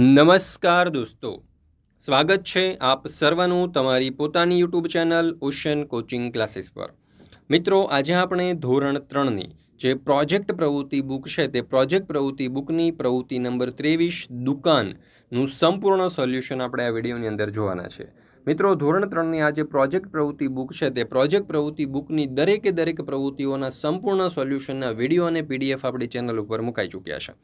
નમસ્કાર દોસ્તો. સ્વાગત છે આપ સર્વનું તમારી પોતાની YouTube channel ocean coaching classes પર. મિત્રો, આજે આપણે ધોરણ ત્રણની જે પ્રોજેક્ટ પ્રવૃત્તિ બુક છે તે પ્રોજેક્ટ પ્રવૃત્તિ બુકની પ્રવૃત્તિ નંબર ત્રેવીસ, દુકાનનું સંપૂર્ણ સોલ્યુશન આપણે આ વિડીયોની અંદર જોવાના છે. મિત્રો, ધોરણ ત્રણની આ જે પ્રોજેક્ટ પ્રવૃત્તિ બુક છે તે પ્રોજેક્ટ પ્રવૃત્તિ બુકની દરેકે દરેક પ્રવૃત્તિઓના સંપૂર્ણ સોલ્યુશનના વીડિયો અને પીડીએફ આપણી ચેનલ ઉપર મુકાઈ ચૂક્યા છે.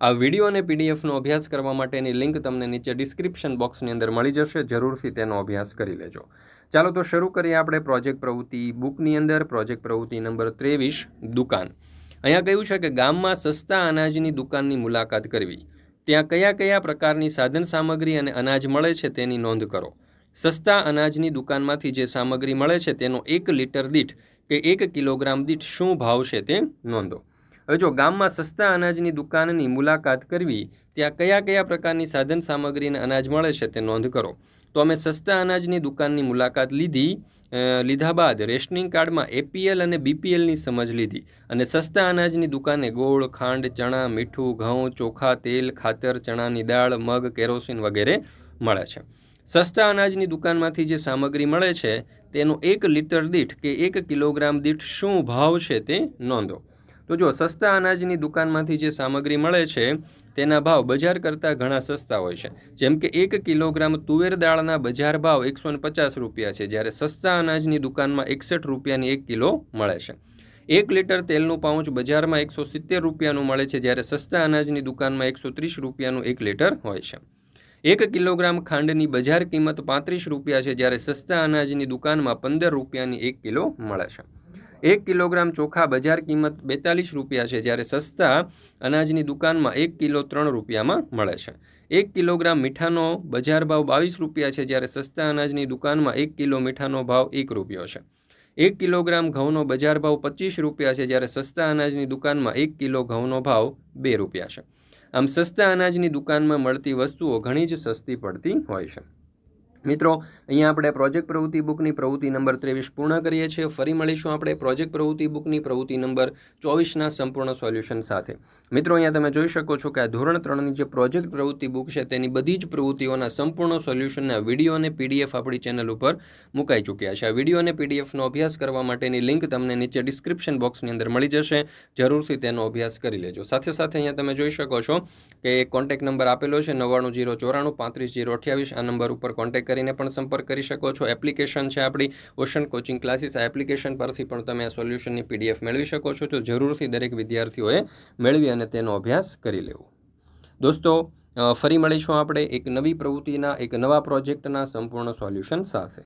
આ વીડિયો અને પીડીએફનો અભ્યાસ કરવા માટેની લિંક તમને નીચે ડિસ્ક્રિપ્શન બોક્સની અંદર મળી જશે, જરૂરથી તેનો અભ્યાસ કરી લેજો. ચાલો તો શરૂ કરીએ આપણે પ્રોજેક્ટ પ્રવૃત્તિ બુકની અંદર. પ્રોજેક્ટ પ્રવૃત્તિ નંબર ત્રેવીસ, દુકાન. અહીંયા કહ્યું છે કે ગામમાં સસ્તા અનાજની દુકાનની મુલાકાત કરવી. ત્યાં કયા કયા પ્રકારની સાધન સામગ્રી અને અનાજ મળે છે તેની નોંધ કરો. સસ્તા અનાજની દુકાનમાંથી જે સામગ્રી મળે છે તેનો એક લીટર દીઠ કે એક કિલોગ્રામ દીઠ શું ભાવ છે તે નોંધો. હવે જો ગામમાં સસ્તા અનાજની દુકાનની મુલાકાત કરવી, ત્યાં કયા કયા પ્રકારની સાધન સામગ્રીને અનાજ મળે છે તે નોંધ કરો. તો અમે સસ્તા અનાજની દુકાનની મુલાકાત લીધી લીધા બાદ રેશનિંગ કાર્ડમાં એપીએલ અને બીપીએલની સમજ લીધી અને સસ્તા અનાજની દુકાને ગોળ, ખાંડ, ચણા, મીઠું, ઘઉં, ચોખા, તેલ, ખાતર, ચણાની દાળ, મગ, કેરોસીન વગેરે મળે છે. સસ્તા અનાજની દુકાનમાંથી જે સામગ્રી મળે છે, તેનો એક લીટર દીઠ કે એક કિલોગ્રામ દીઠ શું ભાવ છે તે નોંધો. તો જો સસ્તા અનાજની દુકાનમાંથી જે સામગ્રી મળે છે, તેના ભાવ બજાર કરતાં ઘણા સસ્તા હોય છે. જેમ કે એક કિલોગ્રામ તુવેર દાળના બજાર ભાવ એકસો પચાસ રૂપિયા છે, જ્યારે સસ્તા અનાજની દુકાનમાં એકસઠ રૂપિયાની એક કિલો મળે છે. એક લીટર તેલનું પાઉચ બજારમાં એકસો સિત્તેર રૂપિયાનું મળે છે, જ્યારે સસ્તા અનાજની દુકાનમાં એકસો ત્રીસ રૂપિયાનું એક લીટર હોય છે. એક કિલોગ્રામ ખાંડની બજાર કિંમત પાંત્રીસ રૂપિયા છે, જ્યારે સસ્તા અનાજની દુકાનમાં પંદર રૂપિયાની એક કિલો મળે છે. એક કિલોગ્રામ ચોખા બજાર કિંમત બેતાલીસ રૂપિયા છે, જ્યારે સસ્તા અનાજની દુકાનમાં એક કિલો ત્રણ રૂપિયામાં મળે છે. એક કિલોગ્રામ મીઠાનો બજાર ભાવ બાવીસ રૂપિયા છે, જ્યારે સસ્તા અનાજની દુકાનમાં એક કિલો મીઠાનો ભાવ એક રૂપિયો છે. એક કિલોગ્રામ ઘઉંનો બજાર ભાવ પચીસ રૂપિયા છે, જ્યારે સસ્તા અનાજની દુકાનમાં એક કિલો ઘઉંનો ભાવ બે રૂપિયા છે. આમ સસ્તા અનાજની દુકાનમાં મળતી વસ્તુઓ ઘણી જ સસ્તી પડતી હોય છે. મિત્રો, અહીંયા આપણે પ્રોજેક્ટ પ્રવૃત્તિ બુકની પ્રવૃત્તિ નંબર ત્રેવીસ પૂર્ણ કરીએ છીએ. ફરી મળીશું આપણે પ્રોજેક્ટ પ્રવૃત્તિ બુકની પ્રવૃત્તિ નંબર ચોવીસના સંપૂર્ણ સોલ્યુશન સાથે. મિત્રો, અહીંયા તમે જોઈ શકો છો કે આ ધોરણ ત્રણની જે પ્રોજેક્ટ પ્રવૃત્તિ બુક છે, તેની બધી જ પ્રવૃત્તિઓના સંપૂર્ણ સોલ્યુશનના વીડિયો અને પીડીએફ આપણી ચેનલ ઉપર મુકાઈ ચૂક્યા છે. આ વીડિયો અને પીડીએફનો અભ્યાસ કરવા માટેની લિંક તમને નીચે ડિસ્ક્રિપ્શન બોક્સની અંદર મળી જશે. જરૂરથી તેનો અભ્યાસ કરી લેજો. સાથે સાથે અહીંયા તમે જોઈ શકો છો કે કોન્ટેક્ટ નંબર આપેલો છે નવ્વાણું જીરો ચોરાણું પાંત્રીસ જીરો અઠ્યાવીસ. આ નંબર ઉપર કોન્ટેક્ટ કરીને પણ સંપર્ક કરી શકો છો. એપ્લિકેશન છે આપણી ઓશન કોચિંગ ક્લાસીસ આ એપ્લિકેશન પરથી પણ તમે આ સોલ્યુશનની પીડીએફ મેળવી શકો છો. તો જરૂરથી દરેક વિદ્યાર્થીઓએ મેળવી અને તેનો અભ્યાસ કરી લેવો. દોસ્તો ફરી મળીશું આપણે એક નવી પ્રવૃત્તિના, એક નવા પ્રોજેક્ટના સંપૂર્ણ સોલ્યુશન સાથે.